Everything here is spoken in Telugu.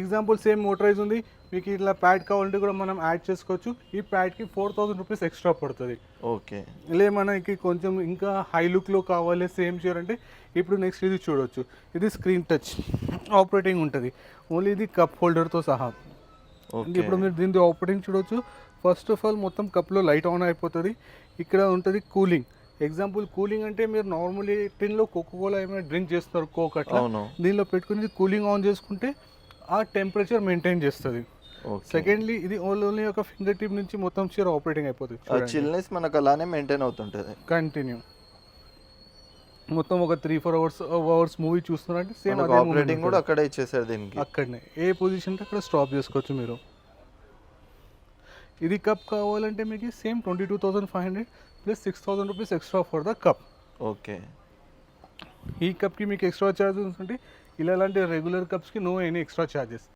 ఎగ్జాంపుల్ సేమ్ మోటరైజ్ ఉంది. మీకు ఇట్లా ప్యాడ్ కావాలంటే కూడా మనం యాడ్ చేసుకోవచ్చు. ఈ ప్యాడ్కి ఫోర్ థౌసండ్ రూపీస్ ఎక్స్ట్రా పడుతుంది. ఓకే లే మనకి కొంచెం ఇంకా హై లుక్లో కావాలి సేమ్ చైర్ అంటే ఇప్పుడు నెక్స్ట్ ఇది చూడొచ్చు. ఇది స్క్రీన్ టచ్ ఆపరేటింగ్ ఉంటుంది. ఓన్లీ ఇది కప్ హోల్డర్తో సహా. ఇప్పుడు మీరు దీని ఆపరేటింగ్ చూడొచ్చు. ఫస్ట్ ఆఫ్ ఆల్ మొత్తం కప్లో లైట్ ఆన్ అయిపోతుంది. ఇక్కడ ఉంటుంది కూలింగ్ ఎగ్జాంపుల్ కూలింగ్ అంటే మీరు నార్మల్లీ టిన్లో కోకోకోలా ఏమైనా డ్రింక్ చేస్తారు కోక్ అట్లా. దీనిలో పెట్టుకుని కూలింగ్ ఆన్ చేసుకుంటే ఆ టెంపరేచర్ మెయింటైన్ చేస్తుంది. సెకండ్లీ ఇది ఓన్లీ ఒక ఫింగర్ టిప్ నుంచి మొత్తం చీర ఆపరేటింగ్ అయిపోతుంది చిల్నెస్ మనకు అలానే మెయింటైన్ అవుతుంటుంది. కంటిన్యూ మొత్తం ఒక three four hours hours movie చూస్తున్నారంటే same operating కూడా అక్కడే ఇచ్చేసారు దీనికి. అక్కడనే. ఏ పొజిషన్ అక్కడ స్టాప్ చేసుకోవచ్చు మీరు? ఇది కప్ కావాలంటే మీకు same twenty two thousand five hundred plus six thousand rupees extra for the cup okay ఈ కప్కి మీకు ఎక్స్ట్రా ఛార్జెస్ ఉంటే ఇలా ఇలాంటి రెగ్యులర్ కప్స్కి నో ఎనీ ఎక్స్ట్రా ఛార్జెస్